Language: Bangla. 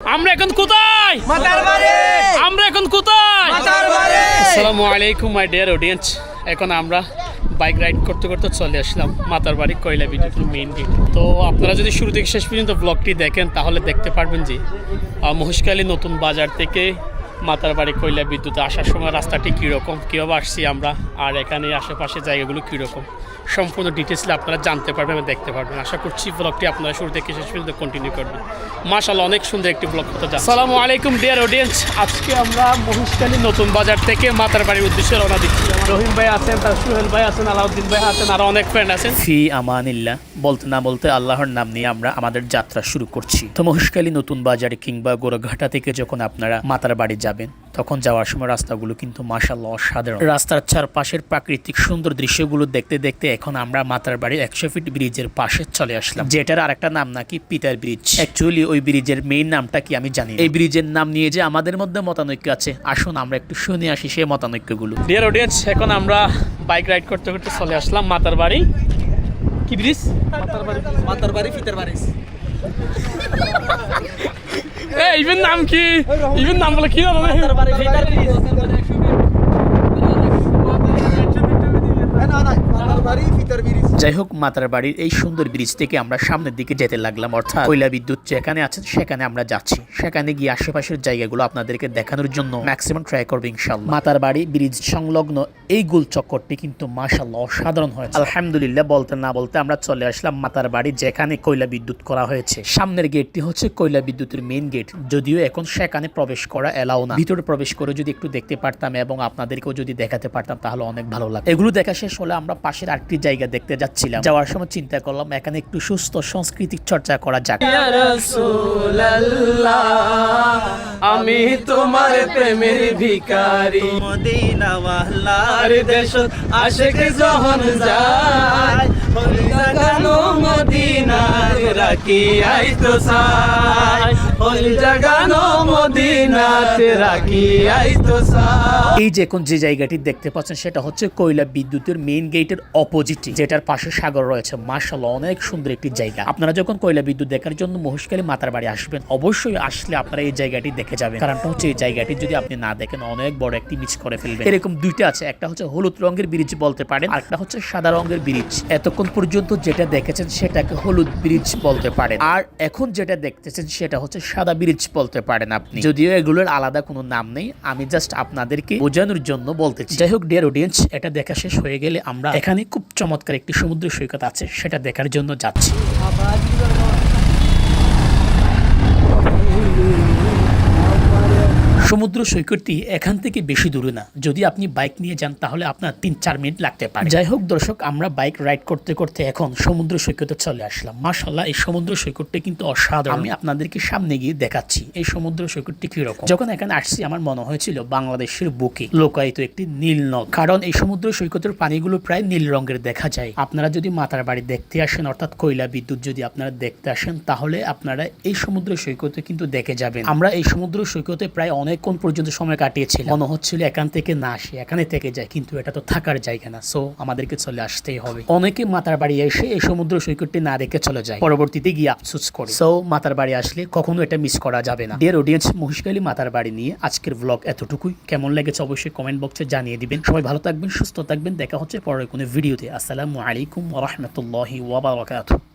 আমরা এখন কোথায়? মাতার বাড়ি। আমরা এখন কোথায়? মাতার বাড়ি। আসসালামু আলাইকুম মাই ডিয়ার অডিয়েন্স এখন আমরা বাইক রাইড করতে করতে চলে আসলাম মাতার বাড়ি কয়লা বিদ্যুতের মেইন গেট তো আপনারা যদি শুরু থেকে শেষ পর্যন্ত ব্লগটি দেখেন তাহলে দেখতে পারবেন যে মহেশখালী নতুন বাজার থেকে মাতার বাড়ি কয়লা বিদ্যুৎ আসার সময় রাস্তাটি কীরকম? কীভাবে আসছি আমরা? আর এখানে আশেপাশে জায়গাগুলো কীরকম? সম্পূর্ণ ডিটেলসে আপনারা জানতে পারবেন এবং দেখতে পারবেন। আশা করছি ব্লগটি আপনারা শুরু থেকে শেষ পর্যন্ত কন্টিনিউ করবেন। মাশাল্লাহ অনেক সুন্দর একটি ব্লগ হতে যাচ্ছে। সালামু আলাইকুম ডিয়ার অডিয়েন্স আজকে আমরা মহিষকালী নতুন বাজার থেকে মাতার বাড়ির উদ্দেশ্যে রওনা দিচ্ছি। রহিম ভাই আছেন তার সোহেল ভাই আছেন আলাউদ্দিন ভাই আছেন আরও অনেক ফ্রেন্ড আছেন। ফি আমানিল্লাহ বলতে না বলতে আল্লাহর নাম নিয়ে আমরা আমাদের যাত্রা শুরু করছি। তো মহেশখালী নতুন বাজার কিংবা গোরঘাটা থেকে যখন আপনারা মাতার বাড়ি যাবেন। তখন যাওয়ার সময় রাস্তাগুলো কিন্তু মাসাল্লাহ অসাধারণ। রাস্তার চারপাশের প্রাকৃতিক সুন্দর দৃশ্যগুলো দেখতে দেখতে এখন আমরা মাতার বাড়ি একশো ফিট ব্রিজের পাশে চলে আসলাম। যেটার আরেকটা নাম নাকি পিতার ব্রিজ। অ্যাকচুয়ালি ওই ব্রিজের মেইন নামটা কি আমি জানি এই ব্রিজের নাম নিয়ে যে আমাদের মধ্যে মতানৈক্য আছে, আসুন আমরা একটু শুনে আসি সেই মতানৈক্যগুলো। ডিয়ার অডিয়েন্স এখন আমরা বাইক রাইড করতে করতে চলে আসলাম মাতার বাড়ি। কি ব্রিজ? মাতার বাড়ি। মাতার বাড়ি, ফিতার বাড়ি। ইভেন নাম কি? ইভেন নাম বলে কি জানো মাতার বাড়ি ফিতার ব্রিজ না না মাতার বাড়ি ফিতার ব্রিজ যাই হোক মাতার বাড়ির এই সুন্দর ব্রিজ থেকে আমরা সামনের দিকে যেতে লাগলাম, অর্থাৎ কয়লা বিদ্যুৎ যেখানে আছে সেখানে আমরা যাচ্ছি। সেখানে গিয়ে আশেপাশের জায়গাগুলো আপনাদেরকে দেখানোর জন্য ম্যাক্সিমাম ট্রাই করব ইনশাল্লাহ মাতার বাড়ি ব্রিজ সংলগ্ন এই গোল চক্করটি কিন্তু মাশাল্লাহ অসাধারণ হয়েছে। আলহামদুলিল্লাহ, বলতে না বলতে আমরা চলে আসলাম মাতার বাড়ি যেখানে কয়লা বিদ্যুৎ করা হয়েছে। সামনের গেটটি হচ্ছে কয়লা বিদ্যুতের মেইন গেট যদিও এখন সেখানে প্রবেশ করা এলাও না। ভিতরে প্রবেশ করে যদি একটু দেখতে পারতাম এবং আপনাদেরকেও যদি দেখাতে পারতাম, তাহলে অনেক ভালো লাগতো। এগুলো দেখা শেষ হলে আমরা পাশের আরেকটি জায়গা দেখতে যাচ্ছিলাম। যাওয়ার সময় চিন্তা করলাম এখানে একটু সুস্থ সাংস্কৃতিক চর্চা করা যাক। আমি তোমার প্রেমের ভিকারি মদিনা ওয়াহলার দেশ আশেক যখন যায় মদিনার রাখি আইতো সাই এই যে এখন যে জায়গাটি দেখতে পাচ্ছেন, সেটা হচ্ছে কয়লা বিদ্যুতের মেইন গেটের অপোজিটে যেটার পাশে সাগর রয়েছে। মার্শাল্লাহ অনেক সুন্দর একটি জায়গা। আপনারা যখন কয়লা বিদ্যুৎ দেখার জন্য মহেশখালী মাতার বাড়ি আসবেন, অবশ্যই আসলে আপনারা এই জায়গাটি দেখে যাবেন। কারণটা হচ্ছে এই জায়গাটি যদি আপনি না দেখেন, অনেক বড় একটি মিস করে ফেলবেন। এরকম দুইটা আছে, একটা হচ্ছে হলুদ রঙের ব্রিজ বলতে পারেন, আর একটা হচ্ছে সাদা রঙের ব্রিজ এতক্ষণ পর্যন্ত যেটা দেখেছেন, সেটাকে হলুদ ব্রিজ বলতে পারেন। আর এখন যেটা দেখতেছেন, সেটা হচ্ছে সাদা ব্রিজ বলতে পারেন আপনি। যদিও এগুলোর আলাদা কোনো নাম নেই আমি জাস্ট আপনাদেরকে বোঝানোর জন্য বলতেছি। যাই হোক ডিয়ার অডিয়েন্স এটা দেখা শেষ হয়ে গেলে আমরা এখানে খুব চমৎকার একটি সমুদ্র সৈকত আছে সেটা দেখার জন্য যাচ্ছি। সমুদ্র সৈকতটি এখান থেকে বেশি দূরে না। যদি আপনি বাইক নিয়ে যান, তাহলে আপনার তিন চার মিনিট লাগতে পারে। যাই হোক দর্শক, আমরা বাইক রাইড করতে করতে এখন সমুদ্র সৈকতে চলে আসলাম। মাশাল্লাহ এই সমুদ্র সৈকতটি কিন্তু অসাধারণ। আমি আপনাদেরকে সামনে গিয়ে দেখাচ্ছি এই সমুদ্র সৈকতটি কীরকম। যখন এখানে আসছি, আমার মনে হয়েছিল বাংলাদেশের বুকে লোকায়িত একটি নীল নদ। কারণ এই সমুদ্র সৈকতের পানিগুলো প্রায় নীল রঙের দেখা যায়। আপনারা যদি মাতার বাড়ি দেখতে আসেন, অর্থাৎ কয়লা বিদ্যুৎ যদি আপনারা দেখতে আসেন, তাহলে আপনারা এই সমুদ্র সৈকতে কিন্তু দেখে যাবেন। আমরা এই সমুদ্র সৈকতে প্রায় অনেকক্ষণ পর্যন্ত সময় কাটিয়েছি মনে হচ্ছিল এখান থেকে না আসি এখানে থেকে যায় কিন্তু এটা তো থাকার জায়গা না সো আমাদেরকে চলে আসতেই হবে। অনেকে মাতার বাড়ি এসে এই সমুদ্র সৈকতটি না দেখে চলে যায়। পরবর্তীতে গিয়ে আফসোস করে। সো মাতার বাড়ি আসলে কখনো এটা মিস করা যাবে না। ডিয়ার অডিয়েন্স মহিষকালী মাতার বাড়ি নিয়ে আজকের ব্লগ এতটুকুই। কেমন লেগেছে অবশ্যই কমেন্ট বক্সে জানিয়ে দিবেন। সবাই ভালো থাকবেন সুস্থ থাকবেন। দেখা হচ্ছে পরের কোনো ভিডিওতে আসসালামু আলাইকুম রহমতুল্লাহি ওয়াবারাকাতুহু